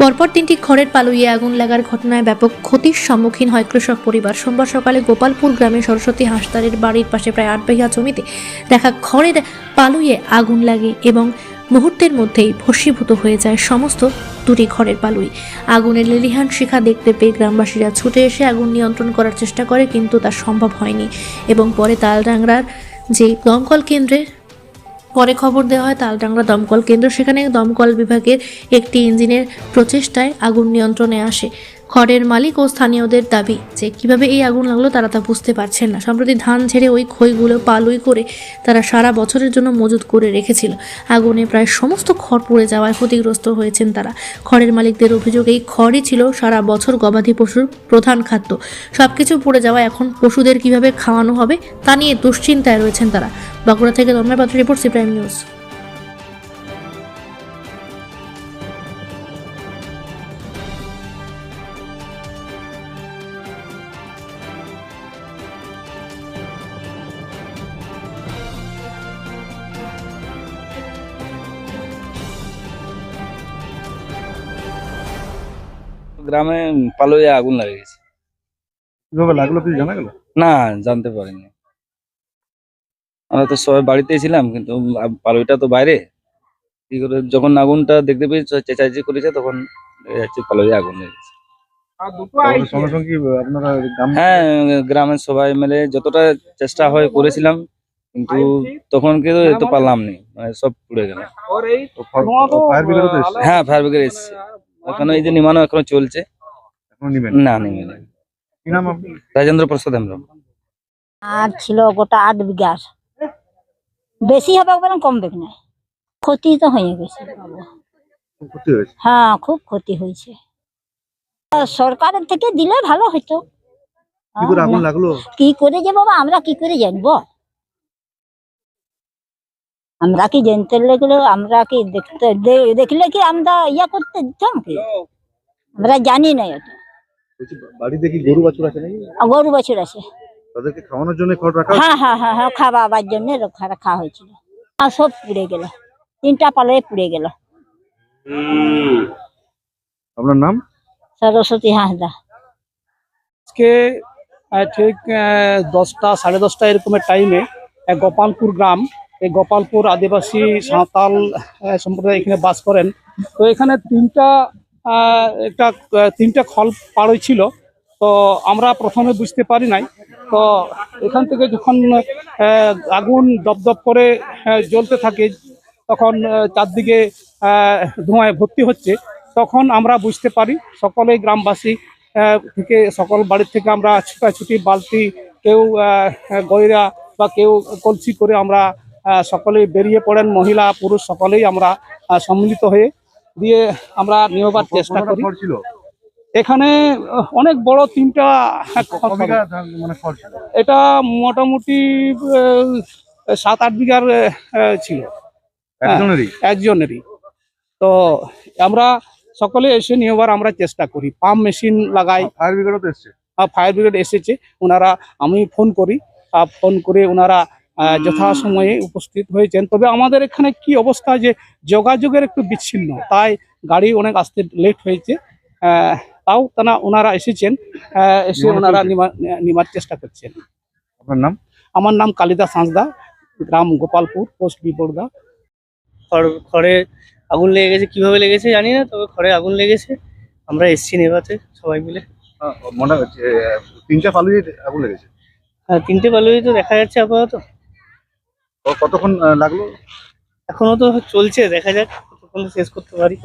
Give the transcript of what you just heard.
পরপর তিনটি খড়ের পালুইয়ে আগুন লাগার ঘটনায় ব্যাপক ক্ষতির সম্মুখীন হয় কৃষক পরিবার। সোমবার সকালে গোপালপুর গ্রামে সরস্বতী হাসদারের বাড়ির পাশে প্রায় আট বিঘা জমিতে দেখা খড়ের পালুইয়ে আগুন লাগে এবং মুহূর্তের মধ্যেই ভস্মীভূত হয়ে যায় সমস্ত দুটি ঘরের পালুই। আগুনের লেলিহান শিখা দেখতে পেয়ে গ্রামবাসীরা ছুটে এসে আগুন নিয়ন্ত্রণ করার চেষ্টা করে কিন্তু তা সম্ভব হয়নি এবং পরে তালডাংরার যে দমকল কেন্দ্রের পরে খবর দেওয়া হয় তালডাংরা দমকল কেন্দ্র, সেখানে দমকল বিভাগের একটি ইঞ্জিনের প্রচেষ্টায় আগুন নিয়ন্ত্রণে আসে। খড়ের মালিক ও স্থানীয়দের দাবি যে কীভাবে এই আগুন লাগল তারা তা বুঝতে পারছেন না। সম্প্রতি ধান ঝেড়ে ওই খইগুলো পালুই করে তারা সারা বছরের জন্য মজুত করে রেখেছিল। আগুনে প্রায় সমস্ত খড় পড়ে যাওয়ায় ক্ষতিগ্রস্ত হয়েছেন তারা। খড়ের মালিকদের অভিযোগ, এই খড়ই ছিল সারা বছর গবাদি পশুর প্রধান খাদ্য। সব কিছু পড়ে যাওয়ায় এখন পশুদের কীভাবে খাওয়ানো হবে তা নিয়ে দুশ্চিন্তায় রয়েছেন তারা। বাঁকুড়া থেকে তন্ময় পাত্র রিপোর্ট, সিপ্রাইম নিউজ। গ্রামে পালুয়ে আগুন লাগে গেছে। কীভাবে লাগল কিছু জানা গেল? না জানতে পারিনি। আমরা তো সবাই বাড়িতেই ছিলাম কিন্তু পালুইটা তো বাইরে। কি করে যখন আগুনটা দেখতে পেয়েছি চেঁচাচি করেছে তখন যাচ্ছে পালুয়ে আগুন লেগেছে আপনারা গ্রাম হ্যাঁ গ্রামের সবাই মিলে যতটা চেষ্টা হয় করেছিলাম কিন্তু তখন কিন্তু এ তো পারলাম নি মানে সব পুড়ে গেল। হ্যাঁ ফায়ার ব্রিগেড এসছে। এখনও এই যে নিমানো এখনও চলছে। এখনও নিবেন? না নেমে নেই কি নাম আপনি? রাজেন্দ্র প্রসাদ হেমব্রম। আর ছিল গোটা আট বিঘার বেশি হবে বরং কমবে না ক্ষতি তো হয়ে গেছে। হ্যাঁ খুব ক্ষতি হয়েছে। সরকারের থেকে দিলে ভালো না, কি করে যে বাবা আমরা কি করে জানব? আমরা কি জানতে লাগল? আমরা কি দেখতে দে- দেখলে কি আমরা ইয়া করতে দিতাম কি? আমরা জানি না এটা। বাড়িতে কি গরু বাছুর আছে নাকি? গরু বছর আছে। তাদেরকে খাওয়ানোর জন্য খড় রাখা হ্যাঁ হ্যাঁ হ্যাঁ হ্যাঁ খাওয়াবার জন্য রক্ষা রাখা হয়েছিল। আর সব পুড়ে গেল। তিনটা পালয়ে পুড়ে গেল। আপনার নাম? সরস্বতী হাঁসদা। আজকে ঠিক দশটা সাড়ে দশটা এরকমের টাইমে গোপালপুর গ্রাম এই গোপালপুর আদিবাসী সাঁওতাল সম্প্রদায় এখানে বাস করেন। তো এখানে তিনটা একটা তিনটা খল পাড়ই ছিল। তো আমরা প্রথমে বুঝতে পারি নাই। তো এখান থেকে যখন আগুন দপদপ করে জ্বলতে থাকে, তখন চারদিকে ধোঁয়ায় ভর্তি হচ্ছে, তখন আমরা বুঝতে পারি সকলেই গ্রামবাসী থেকে সকল বাড়ির থেকে আমরা ছুটাছুটি, বালতি, কেউ গয়রা বা কেউ কলসি করে আমরা সকলেই বেরিয়ে পড়েন মহিলা পুরুষ সকলেই আমরা সম্মিলিত হয়ে দিয়ে আমরা নেওয়ার চেষ্টা করি। এখানে অনেক বড় তিনটা মানে এটা মোটামুটি সাত আট বিঘার ছিল। একজনেরই? একজনেরই। তো আমরা সকলে এসে নেওয়ার আমরা চেষ্টা করি। পাম্প মেশিন লাগাই। ফায়ার ব্রিগেডও এসছে? ফায়ার ব্রিগেড এসেছে। ওনারা আমি ফোন করি। ফোন করে ওনারা যথাসময়ে উপস্থিত হয়েছেন। তবে আমাদের এখানে কি অবস্থা যে যোগাযোগের একটু বিচ্ছিন্ন তাই গাড়ি অনেক আসতে লেট হয়েছে। আহ, তাও তারা ওনারা এসেছেন এসে ওনারা। নিমার চেষ্টা করছেন। আপনার নাম? আমার নাম কালিদাস হাঁসদা গ্রাম গোপালপুর পোস্ট বিপরদা। খড় আগুন লেগে গেছে কীভাবে লেগেছে জানি না তবে খড়ে আগুন লেগেছে। আমরা এসছি নেভাতে সবাই মিলে। মনে হচ্ছে তিনটা পালুই আগুন লেগেছে। আর তিনটে পালুই তো দেখা যাচ্ছে আপাতত। কতক্ষণ লাগল? এখনও তো চলছে দেখা যাক কতক্ষণ শেষ করতে পারি।